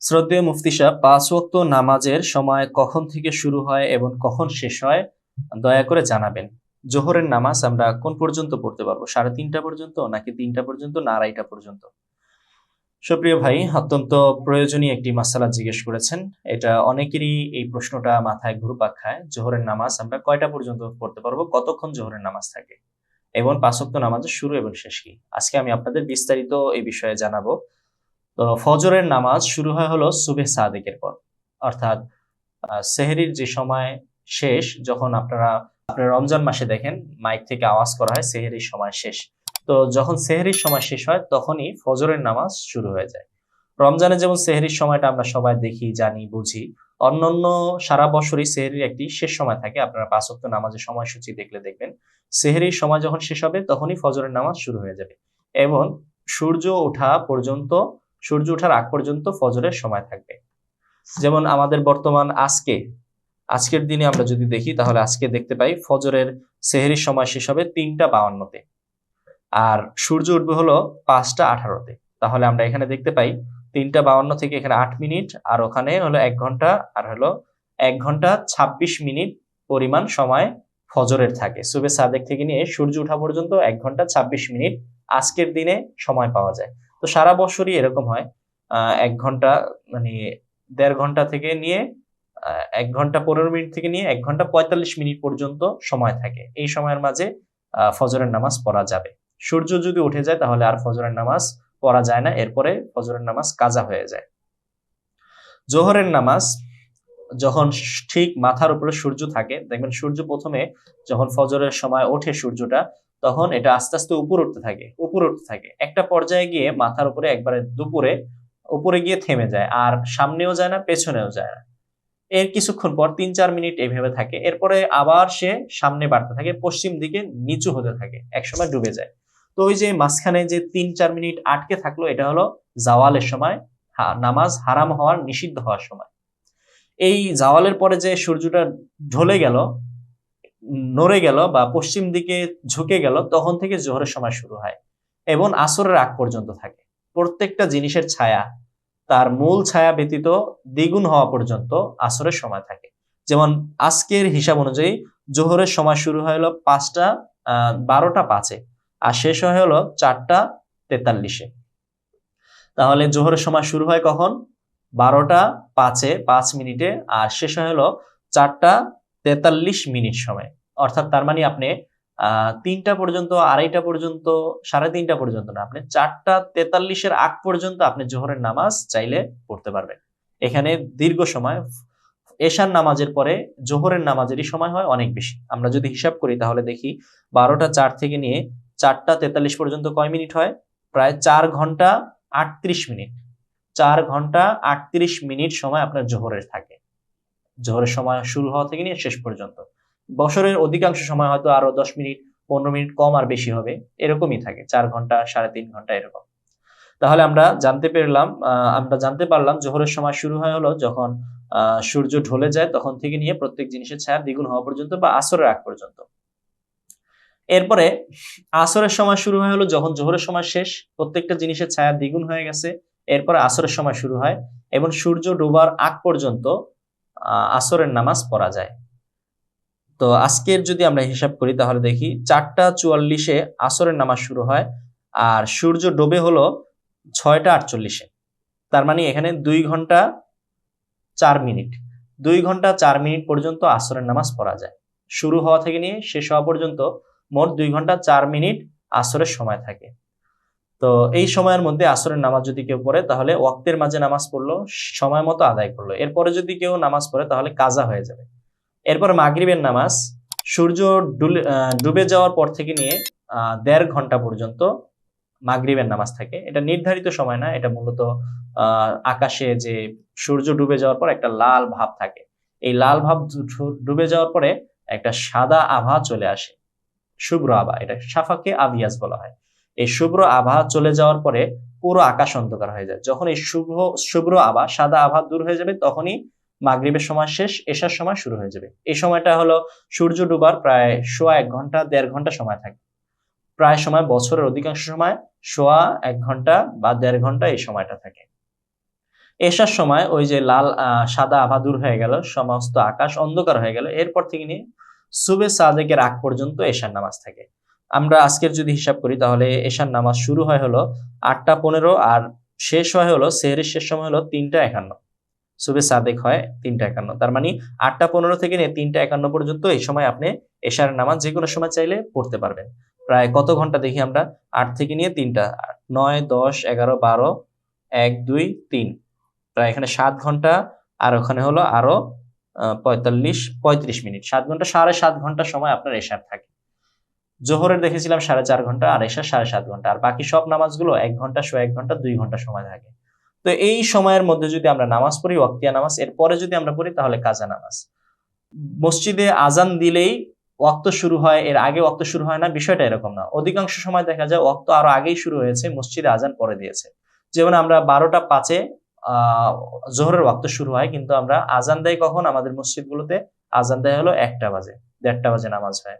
শ্রদ্ধেয় মুফতি সাহেব, পাঁচ ওয়াক্ত নামাজের সময় কখন থেকে শুরু হয় এবং কখন শেষ হয়, দয়া করে জানাবেন। জোহরের নামাজ আমরা কোন পর্যন্ত পড়তে পারব? সাড়ে তিনটা পর্যন্ত নাকি তিনটা পর্যন্ত না আড়াইটা পর্যন্ত? সুপ্রিয় ভাই, অত্যন্ত প্রয়োজনীয় একটি মাসালা জিজ্ঞেস করেছেন। এটা অনেকেরই এই প্রশ্নটা মাথায় ঘুরপাক খায়। জোহরের নামাজ আমরা কয়টা পর্যন্ত পড়তে পারব? কতক্ষণ জোহরের নামাজ থাকে? এবং পাঁচক্ত নামাজের শুরু এবং শেষ কি? আজকে আমি আপনাদের বিস্তারিত এই বিষয়ে জানাব। তো ফজরের নামাজ শুরু হয় হলো সুবে সাদেকের পর। অর্থাৎ সেহরির যে সময় শেষ, যখন আপনারা আপনারা রমজান মাসে দেখেন, মাইক থেকে আওয়াজ করা হয়, সেহরির সময় শেষ। তো যখন সেহরির সময় শেষ হয়, তখনই ফজরের নামাজ শুরু হয়ে যায়। রমজানে যেমন সেহরির সময়টা আমরা সবাই দেখি, জানি, বুঝি, অন্যান্য সারা বছরই সেহরির একটি শেষ সময় থাকে। আপনারা পাঁচ ওয়াক্ত নামাজের সময়সূচি দেখলে দেখবেন, সেহরির সময় যখন শেষ হবে, তখনই ফজরের নামাজ শুরু হয়ে যাবে। এবং সূর্য ওঠা পর্যন্ত সূর্য ওঠার আগ পর্যন্ত ফজরের সময় থাকবে। যেমন আমাদের বর্তমান আজকে, আজকের দিনে আমরা যদি দেখি, তাহলে আজকে দেখতে পাই ফজরের সেহেরির সময় শেষ হবে তিনটা বাউান্নতে। আর সূর্য উঠবে হলো পাঁচটা আঠারোতে। তাহলে আমরা এখানে দেখতে পাই তিনটা বাউান্ন থেকে এখানে আট মিনিট, আর ওখানে হলো এক ঘণ্টা, আর হলো এক ঘণ্টা ছাব্বিশ মিনিট পরিমাণ সময় ফজরের থাকে। সুবে সাদেক থেকে নিয়ে সূর্য ওঠা পর্যন্ত এক ঘণ্টা ছাব্বিশ মিনিট আজকের দিনে সময় পাওয়া যায়। তো সারা বছরই এরকম হয়। এক ঘণ্টা মানে দেড় ঘণ্টা থেকে নিয়ে এক ঘণ্টা পনেরো মিনিট থেকে নিয়ে এক ঘণ্টা পঁয়তাল্লিশ মিনিট পর্যন্ত সময় থাকে। এই সময়ের মাঝে ফজরের নামাজ পড়া যাবে। সূর্য যদি উঠে যায় তাহলে আর ফজরের নামাজ পড়া যায় না, এরপরে ফজরের নামাজ কাজা হয়ে যায়। জোহরের নামাজ যখন ঠিক মাথার উপরে সূর্য থাকে, দেখবেন সূর্য প্রথমে যখন ফজরের সময় ওঠে সূর্যটা তখন এটা আস্তে আস্তে উপর উঠতে থাকে, উপর উঠতে থাকে। একটা পর্যায়ে গিয়ে মাথার উপরে একবারে দুপুরে উপরে গিয়ে থেমে যায়, আর সামনেও যায় না, পেছনেও যায় না। এর কিছুক্ষণ পর তিন চার মিনিট এইভাবে থাকে। এরপরে আবার সে সামনে বাড়তে থাকে, পশ্চিম দিকে নিচু হতে থাকে, একসময় ডুবে যায়। তো ওই যে মাঝখানে যে তিন চার মিনিট আটকে থাকল, এটা হলো জাওয়ালের সময় নামাজ হারাম হওয়ার নিষিদ্ধ হওয়ার সময়। এই জাওয়ালের পরে যে সূর্যটা ঢলে গেল নড়ে গেল বা পশ্চিম দিকে ঝুঁকে গেল, তখন থেকে জোহরের সময় শুরু হয় এবং আসরের আগ পর্যন্ত থাকে। প্রত্যেকটা জিনিসের ছায়া, তার মূল ছায়া ব্যতীত দ্বিগুণ হওয়া পর্যন্ত আসরের সময় থাকে। যেমন আজকের হিসাব অনুযায়ী জোহরের সময় শুরু হলো পাঁচটা বারোটা পাঁচে আর শেষ হয়ে হলো চারটা তেতাল্লিশে। তাহলে জোহরের সময় শুরু হয় কখন? বারোটা পাঁচে, পাঁচ মিনিটে আর শেষ হয় হলো চারটা তেতাল্লিশ মিনিট সময়। অর্থাৎ তার মানে আপনি তিনটা পর্যন্ত, আড়াইটা পর্যন্ত, সাড়ে তিনটা পর্যন্ত না, আপনি চারটা তেতাল্লিশের আগ পর্যন্ত আপনি জোহরের নামাজ চাইলে পড়তে পারবেন। এখানে দীর্ঘ সময়, এশার নামাজের পরে জোহরের নামাজেরই সময় হয় অনেক বেশি। আমরা যদি হিসাব করি তাহলে দেখি, বারোটা চার থেকে নিয়ে চারটা তেতাল্লিশ পর্যন্ত কয় মিনিট হয়? প্রায় চার ঘণ্টা আটত্রিশ মিনিট। চার ঘণ্টা আটত্রিশ মিনিট সময় আপনার জোহরের থাকে। জোহরের সময় শুরু হওয়া থেকে নিয়ে শেষ পর্যন্ত। বছরের অধিকাংশ সময় হয়তো আরও দশ মিনিট, পনেরো মিনিট কম আর বেশি হবে। এরকমই থাকে, চার ঘণ্টা, সাড়ে তিন ঘণ্টা এরকম। তাহলে আমরা জানতে পারলাম আমরা জানতে পারলাম জোহরের সময় শুরু হয় হলো যখন সূর্য ঢলে যায় তখন থেকে নিয়ে প্রত্যেক জিনিসের ছায়া দ্বিগুণ হওয়া পর্যন্ত বা আসরের আগ পর্যন্ত। এরপরে আসরের সময় শুরু হয় হলো যখন জোহরের সময় শেষ, প্রত্যেকটা জিনিসের ছায়া দ্বিগুণ হয়ে গেছে, এরপরে আসরের সময় শুরু হয় এবং সূর্য ডোবার আগ পর্যন্ত আসরের নামাজ পড়া যায়। তো আজকের যদি আমরা হিসাব করি তাহলে দেখি চারটা চুয়াল্লিশে আসরের নামাজ শুরু হয় আর সূর্য ডোবে হলো ছয়টা আটচল্লিশে। তার মানে এখানে দুই ঘণ্টা চার মিনিট। দুই ঘণ্টা চার মিনিট পর্যন্ত আসরের নামাজ পড়া যায়। শুরু হওয়া থেকে নিয়ে শেষ হওয়া পর্যন্ত মোট দুই ঘণ্টা চার মিনিট আসরের সময় থাকে। তো এই সময়ের মধ্যে আসরের নামাজ যদি কেউ পড়ে তাহলে ওয়াক্তের মাঝে নামাজ পড়ল, সময় মতো আদায় করল। এরপরে যদি কেউ নামাজ পড়ে তাহলে কাজা হয়ে যাবে। এরপর মাগরিবের নামাজ, সূর্য ডুবে যাওয়ার পর থেকে নিয়ে দেড় ঘণ্টা পর্যন্ত মাগরিবের নামাজ থাকে। এটা নির্ধারিত সময় না, এটা মূলত আকাশে যে সূর্য ডুবে যাওয়ার পর একটা লাল ভাব থাকে। এই লাল ভাব ডুবে যাওয়ার পরে একটা সাদা আভা চলে আসে। শুভ্র আভা, এটা সাফাকে আবিয়াস বলা হয়। এই শুভ্র আভা চলে যাওয়ার পরে পুরো আকাশ অন্ধকার হয়ে যায়। যখন এই শুভ্র শুভ্র আভা, সাদা আভা দূর হয়ে যাবে, তখনই মাগরিবের সময় শেষ, এশার সময় শুরু হয়ে যাবে। এই সময়টা হলো সূর্য ডুবার প্রায় সোয়া এক ঘণ্টা, দেড় ঘণ্টা সময় থাকে। প্রায় সময় বছরের অধিকাংশ সময় সোয়া এক ঘণ্টা বা দেড় ঘণ্টা এই সময়টা থাকে। এসার সময় ওই যে লাল সাদা আভা দূর হয়ে গেল, সমস্ত আকাশ অন্ধকার হয়ে গেল, এরপর থেকে নিয়ে সুবে সাদেকের আগ পর্যন্ত এশার নামাজ থাকে। আমরা আজকের যদি হিসাব করি, তাহলে এশার নামাজ শুরু হয় হলো আটটা পনেরো আর শেষ হয় হলো, সেহরের শেষ সময় হলো তিনটা একান্ন। সুবে সাদেক হয় তিনটা একান্ন। তার মানে আটটা পনেরো থেকে নিয়ে তিনটা একান্ন পর্যন্ত এই সময় আপনি এশার নামাজ যে কোনো সময় চাইলে পড়তে পারবেন। প্রায় কত ঘণ্টা দেখি আমরা? আট থেকে নিয়ে তিনটা। নয়, দশ, এগারো, বারো, এক, দুই, তিন। প্রায় এখানে সাত ঘণ্টা আর ওখানে হলো আরও পঁয়তাল্লিশ, পঁয়ত্রিশ মিনিট। সাত ঘণ্টা, সাড়ে সাত ঘণ্টা সময় আপনার এশার থাকে। জোহরের দেখেছিলাম সাড়ে চার ঘণ্টা আর এশার সাড়ে সাত ঘণ্টা। আর বাকি সব নামাজগুলো এক ঘণ্টা শো এক ঘণ্টা, দুই ঘণ্টা সময় থাকে তো এই সময়ের মধ্যে যদি আমরা নামাজ পড়ি, ওয়াক্তিয়া নামাজ, এরপরে যদি আমরা পড়ি, তাহলে কাজা নামাজ। মসজিদে আজান দিলেই ওয়াক্ত শুরু হয়, এর আগে ওয়াক্ত শুরু হয় না, বিষয়টা এরকম না। অধিকাংশ সময় দেখা যায় ওয়াক্ত আরও আগেই শুরু হয়েছে, মসজিদে আজান পরে দিয়েছে। যেমন আমরা বারোটা পাঁচে আহ জোহরের ওয়াক্ত শুরু হয়, কিন্তু আমরা আজান দেয় কখন? আমাদের মসজিদগুলোতে আজান দেয় হলো একটা বাজে, দেড়টা বাজে নামাজ হয়।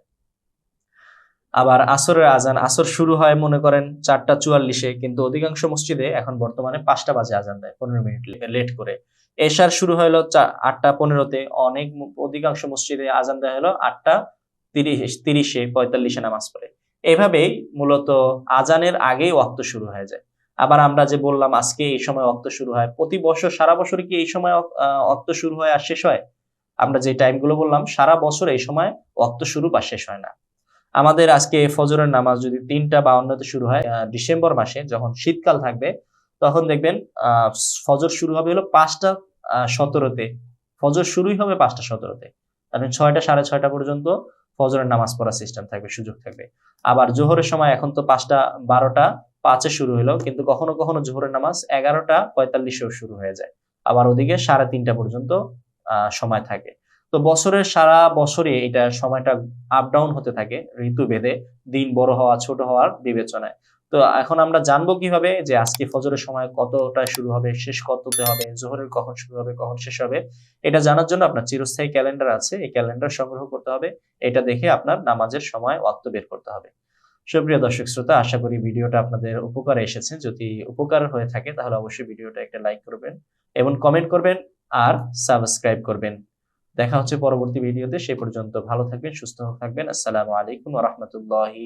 আবার আসরের আজান, আসর শুরু হয় মনে করেন চারটা চুয়াল্লিশে, কিন্তু অধিকাংশ মসজিদে এখন বর্তমানে পাঁচটা বাজে আজান দেয়, পনেরো মিনিট লেট করে। এশার শুরু হলো আটটা পনেরোতে, অনেক অধিকাংশ মসজিদে আজান দেয় হলো আটটা তিরিশ, তিরিশে, পঁয়তাল্লিশে নামাজ পড়ে। এভাবেই মূলত আজানের আগেই ওয়াক্ত শুরু হয়ে যায়। আবার আমরা যে বললাম আজকে এই সময় ওয়াক্ত শুরু হয়, প্রতি বছর, সারা বছর কি এই সময় ওয়াক্ত শুরু হয় আর শেষ হয়? আমরা যে টাইমগুলো বললাম, সারা বছর এই সময় ওয়াক্ত শুরু বা শেষ হয় না। আমাদের আজকে ফজরের নামাজ যদি তিনটা বা অন্যতে শুরু হয় ডিসেম্বর মাসে যখন শীতকাল থাকবে, তখন দেখবেন ফজর শুরু হবে হলো পাঁচটা সতেরোতে। ফজর শুরুই হবে পাঁচটা সতেরোতে। আপনি ছয়টা, সাড়ে ছয়টা পর্যন্ত ফজরের নামাজ পড়ার সিস্টেম থাকবে, সুযোগ থাকবে। আবার জোহরের সময় এখন তো পাঁচটা, বারোটা, পাঁচে শুরু হলো, কিন্তু কখনো কখনো জোহরের নামাজ এগারোটা, পঁয়তাল্লিশেও শুরু হয়ে যায়। আবার ওদিকে সাড়ে তিনটা পর্যন্ত সময় থাকে। তো বছরের সারা বছরে এটা সময়টা আপ ডাউন হতে থাকে ঋতু ভেদে, দিন বড় হওয়া, ছোট হওয়ার বিবেচনায়। তো এখন আমরা জানব কীভাবে যে আজকে ফজরের সময় কতটা শুরু হবে, শেষ কততে হবে, জোহরের কখন শুরু হবে, কখন শেষ হবে, এটা জানার জন্য আপনার চিরস্থায়ী ক্যালেন্ডার আছে, এই ক্যালেন্ডার সংগ্রহ করতে হবে, এটা দেখে আপনার নামাজের সময় ওয়াক্ত বের করতে হবে। সুপ্রিয় দর্শক শ্রোতা, আশা করি ভিডিওটা আপনাদের উপকারে এসেছে। যদি উপকার হয়ে থাকে তাহলে অবশ্যই ভিডিওটা একটা লাইক করবেন এবং কমেন্ট করবেন আর সাবস্ক্রাইব করবেন। দেখা হচ্ছে পরবর্তী ভিডিওতে সে পর্যন্ত ভালো থাকবেন সুস্থ থাকবেন। আসসালামু আলাইকুম রহমতুল্লাহি